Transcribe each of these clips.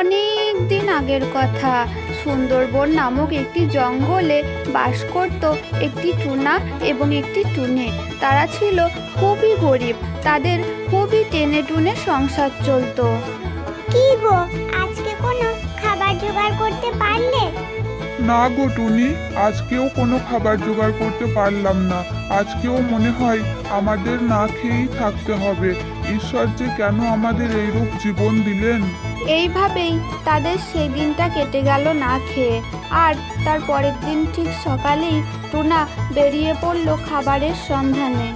অনেক দিন আগের কথা। সুন্দরবন নামক একটি জঙ্গলে বাস করত একটি টুনা এবং একটি টুনে। তারা ছিল খুবই গরিব। তাদের খুবই টেনে টুনে সংসার চলতো। কি গো আজকে কোনো খাবার জোগাড় করতে পারলে? না গো টুনি আজকেও কোনো খাবার জোগাড় করতে পারলাম না। আজকেও মনে হয় আমাদের না খেয়েই থাকতে হবে। ঈশ্বর যে কেন আমাদের এইরূপ জীবন দিলেন? এইভাবেই তাদের সেই দিনটা কেটে গেল না খেয়ে। আর তার পরের দিন ঠিক সকালেই টুনা বেরিয়ে পড়ল খাবারের সন্ধানে।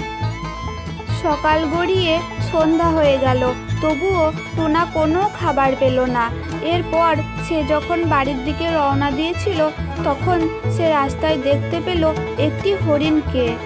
সকাল গড়িয়ে সন্ধ্যা হয়ে গেল, তবুও টুনা কোনো খাবার পেল না। এরপর সে যখন বাড়ির দিকে রওনা দিয়েছিল, তখন সে রাস্তায় দেখতে পেল একটি হরিণকে।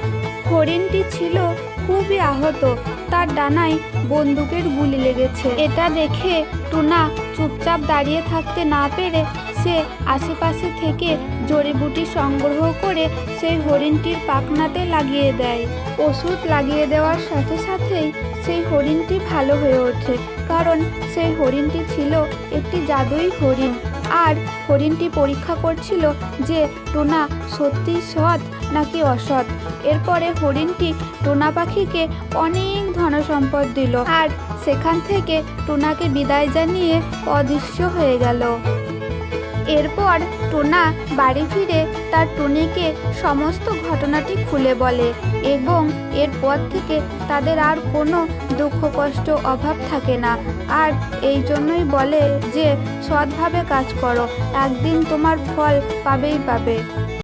হরিণটি ছিল খুবই আহত তার ডানায় বন্দুকের গুলি লেগেছে। এটা দেখে টুনা চুপচাপ দাঁড়িয়ে থাকতে না পেরে সে আশেপাশে থেকে জড়িবুটি সংগ্রহ করে সেই হরিণটির পাখনাতে লাগিয়ে দেয়। ওষুধ লাগিয়ে দেওয়ার সাথে সাথেই সেই হরিণটি ভালো হয়ে ওঠে, কারণ সেই হরিণটি ছিল একটি জাদুই হরিণ। আর হরিণটি পরীক্ষা করছিল যে টোনা সত্যি সৎ নাকি অসৎ। এরপরে হরিণটি টোনা পাখিকে অনেক ধনসম্পদ দিল আর সেখান থেকে টোনাকে বিদায় জানিয়ে অদৃশ্য হয়ে গেল। এরপর টোনা বাড়ি ফিরে তার টুনিকে সমস্ত ঘটনাটি খুলে বলে এবং এরপর থেকে তাদের আর কোনো দুঃখ, কষ্ট, অভাব থাকে না। আর এই জন্যই বলে যে, সৎভাবে কাজ করো, একদিন তোমার ফল পাবেই পাবে।